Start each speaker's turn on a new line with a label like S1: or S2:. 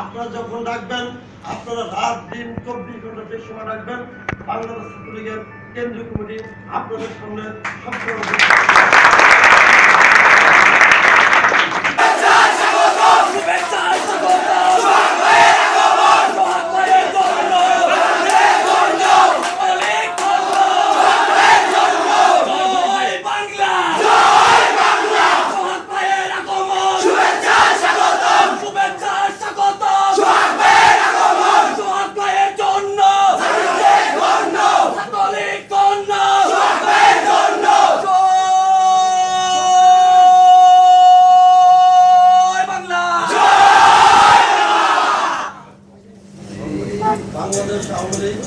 S1: আপনারা যখন ডাকবেন, আপনারা রাত, দিন, চব্বিশ ঘণ্টা যে সময় ডাকবেন বাংলাদেশ ছাত্রলীগের কেন্দ্রীয় কমিটি আপনাদের সামনে সবসময় বাংলাদেশ আওয়ামী লীগ